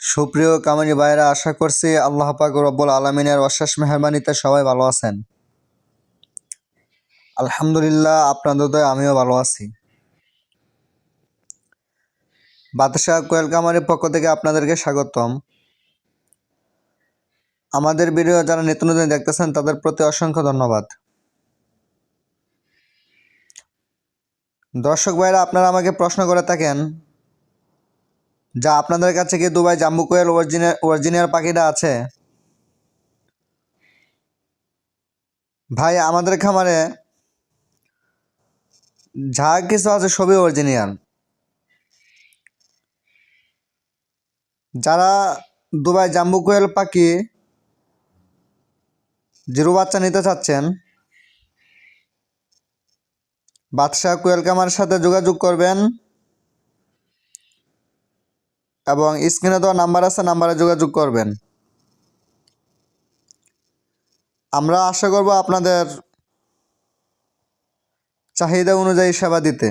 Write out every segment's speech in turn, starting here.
সুপ্রিয় কামানি ভাইরা আশা করছি আল্লাহ পাক রব্বুল আলমিনের অশেষ মেহরবানিতে সবাই ভালো আছেন। আলহামদুলিল্লাহ আপনাদের দয়ে আমিও ভালো আছি। বাতাসা কোয়েল কামারির পক্ষ থেকে আপনাদেরকে স্বাগতম। আমাদের ভিডিও যারা নিত্য নতুন দেখতেছেন, তাদের প্রতি অসংখ্য ধন্যবাদ। দর্শক ভাইরা, আপনারা আমাকে প্রশ্ন করে থাকেন যা আপনাদের কাছে কি দুবাই জাম্বু কোয়েল অরিজিনাল অরিজিনাল পাখিটা আছে? ভাই, আমাদের খামারে যা কিছু আছে সবই অরিজিনাল। যারা দুবাই জাম্বু কোয়েল পাখি, জিরো বাচ্চা নিতে চাচ্ছেন, বাদশাহ কোয়েল কামার সাথে যোগাযোগ করবেন। এবং স্ক্রিনে দেওয়া নাম্বার আছে, নাম্বারে যোগাযোগ করবেন। আমরা আশা করব আপনাদের চাহিদা অনুযায়ী সেবা দিতে।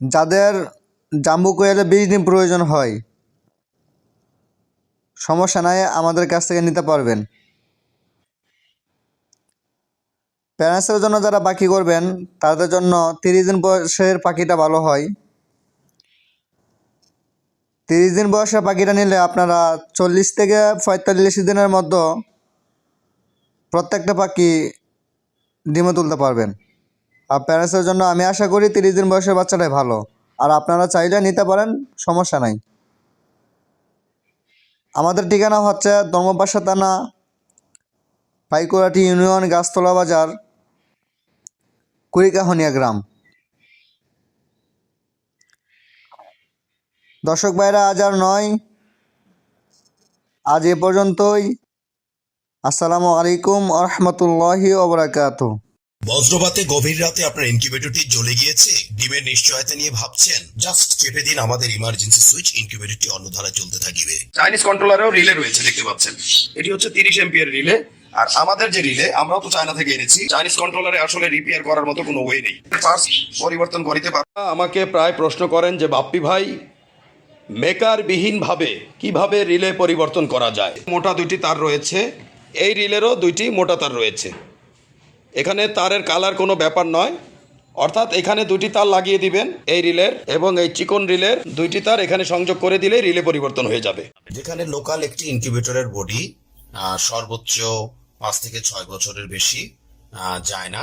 যাদের জাম্বু কোয়েলে বিশ দিন প্রয়োজন হয়, সমস্যা নাই, আমাদের কাছ থেকে নিতে পারবেন। প্যারেন্টসের জন্য যারা বাকি করবেন, তাদের জন্য তিরিশ দিন বয়সের পাখিটা ভালো হয়। তিরিশ দিন বয়সে পাখিটা নিলে আপনারা চল্লিশ থেকে পঁয়তাল্লিশ দিনের মধ্যে প্রত্যেকটা পাখি ডিমে তুলতে পারবেন। আর প্যারেন্টসের জন্য আমি আশা করি তিরিশ দিন বয়সের বাচ্চাটাই ভালো। আর আপনারা চাইলে নিতে পারেন, সমস্যা নাই। আমাদের ঠিকানা হচ্ছে ধর্মপাশা থানা পাইকুরাটি ইউনিয়ন গাছতলা বাজার, কুড়িকাহনিয়া গ্রাম। দর্শক ভাইরা আজ আর নয়। আজ এ পর্যন্তই। আসসালামু আলাইকুম আরহামতুল্লাহি ওবরাকাত বজ্রপাতে গভীর রাতে আপনার ইনকিউবেটরটি জ্বলে গিয়েছে। ডিমের নিশ্চয়তা নিয়ে ভাবছেন জাস্ট চেপে দিন আমাদের ইমার্জেন্সি সুইচ ইনকিউবেটরটি অন্য ধারা চলতে থাকবে। চাইনিজ কন্ট্রোলারেও রিলে রয়েছে দেখতে পাচ্ছেন। এটি হচ্ছে তিরিশ এমপিয়ার রিলে আর আমাদের যে রিলে আমরাও তো চায়না থেকে এনেছি। চাইনিজ কন্ট্রোলারে আসলে রিপেয়ার করার মতো কোনো ওয়ে নেই। পরিবর্তন করিতে পার আমাকে প্রায় প্রশ্ন করেন যে বাপ্পি ভাই মেকার বিহীন কীভাবে রিলে পরিবর্তন করা যায়? মোটা দুইটি তার রয়েছে। এই রিলেরও দুইটি মোটা তার রয়েছে। এখানে তারের কালার কোনো ব্যাপার নয়। অর্থাৎ এখানে দুটি তার লাগিয়ে দিবেন এই রিলের এবং এই চিকন রিলের দুইটি তার এখানে সংযোগ করে দিলে রিলে পরিবর্তন হয়ে যাবে। যেখানে লোকাল একটি ইনকিউবেটরের বডি সর্বোচ্চ পাঁচ থেকে ছয় বছরের বেশি যায় না।